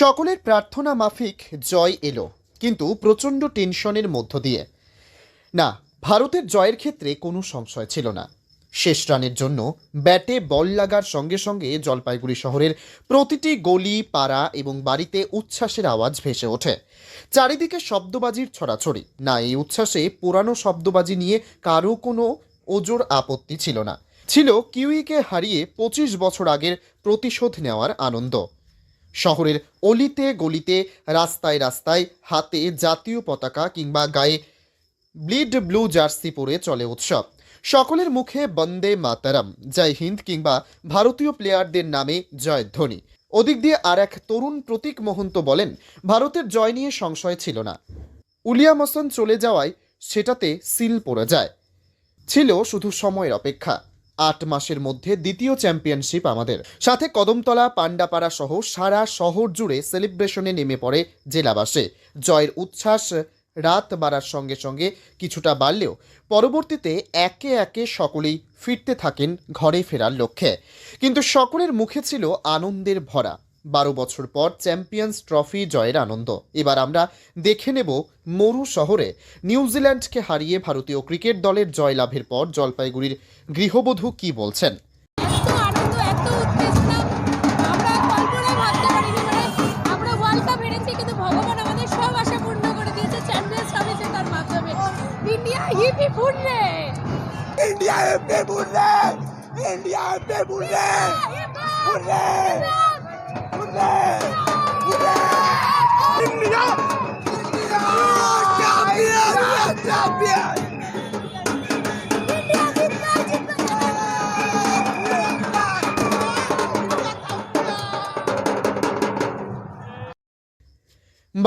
সকলের প্রার্থনা মাফিক জয় এলো, কিন্তু প্রচণ্ড টেনশনের মধ্য দিয়ে। না, ভারতের জয়ের ক্ষেত্রে কোনো সংশয় ছিল না। শেষ রানের জন্য ব্যাটে বল লাগার সঙ্গে সঙ্গে জলপাইগুড়ি শহরের প্রতিটি গলি, পাড়া এবং বাড়িতে উচ্ছ্বাসের আওয়াজ ভেসে ওঠে। চারিদিকে শব্দবাজির ছড়াছড়ি। না, এই উচ্ছ্বাসে পুরানো শব্দবাজি নিয়ে কারও কোনো ওজোর আপত্তি ছিল না। ছিল কিউইকে হারিয়ে পঁচিশ বছর আগের প্রতিশোধ নেওয়ার আনন্দ। শহরের অলিতে গলিতে, রাস্তায় রাস্তায়, হাতে জাতীয় পতাকা কিংবা গায়ে ব্লিড ব্লু জার্সি পরে চলে উৎসব। সকলের মুখে বন্দে মাতারাম, জয় হিন্দ কিংবা ভারতীয় প্লেয়ারদের নামে জয়ধ্বনি ওদিক দিয়ে আর এক তরুণ প্রতীক মহন্ত বলেন, ভারতের জয় নিয়ে সংশয় ছিল না। উলিয়ামসন চলে যাওয়ায় সেটাতে সিল পড়ে যায়। ছিল শুধু সময়ের অপেক্ষা। আট মাসের মধ্যে দ্বিতীয় চ্যাম্পিয়নশিপ আমাদের। সাথে কদমতলা, পাণ্ডাপাড়া সহ সারা শহর জুড়ে সেলিব্রেশনে নেমে পড়ে জেলাবাসে। জয়ের উচ্ছ্বাস রাত বাড়ার সঙ্গে সঙ্গে কিছুটা বাড়লেও পরবর্তীতে একে একে সকলেই ফিরতে থাকেন ঘরে ফেরার লক্ষ্যে। কিন্তু সকলের মুখে ছিল আনন্দের ভরা। বারো বছর পর চ্যাম্পিয়ন্স ট্রফি জয়ের আনন্দ। এবার আমরা দেখে নেব মরু শহরে নিউজিল্যান্ডকে হারিয়ে ভারতীয় ক্রিকেট দলের জয়লাভের পর জলপাইগুড়ির গৃহবধূ কি বলছেন? এত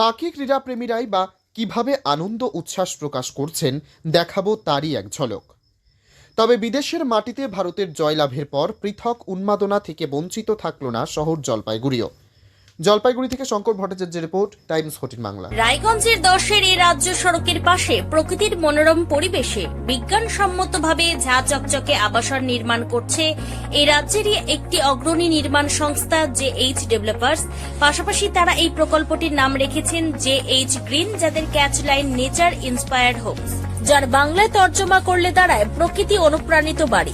বাকি ক্রীড়াপ্রেমীরাই বা কীভাবে আনন্দ উচ্ছ্বাস প্রকাশ করছেন, দেখাবো তারই এক ঝলক। তবে বিদেশের মাটিতে ভারতের জয়লাভের পর পৃথক উন্মাদনা থেকে বঞ্চিত থাকল না শহর জলপাইগুড়িও। জলপাইগুড়ি থেকে শঙ্কর ভট্টাচার্যের রিপোর্ট, টাইমস ফোর্টিন বাংলা। রায়গঞ্জের দশের এই রাজ্য সড়কের পাশে প্রকৃতির মনোরম পরিবেশে বিজ্ঞানসম্মতভাবে ঝা চকচকে আবাসন নির্মাণ করছে এই রাজ্যেরই একটি অগ্রণী নির্মাণ সংস্থা জে এইচ ডেভেলপার্স। পাশাপাশি তারা এই প্রকল্পটির নাম রেখেছেন জে এইচ গ্রিন, যাদের catch line nature inspired homes, যার বাংলায় তর্জমা করলে দাঁড়ায় প্রকৃতি অনুপ্রাণিত বাড়ি।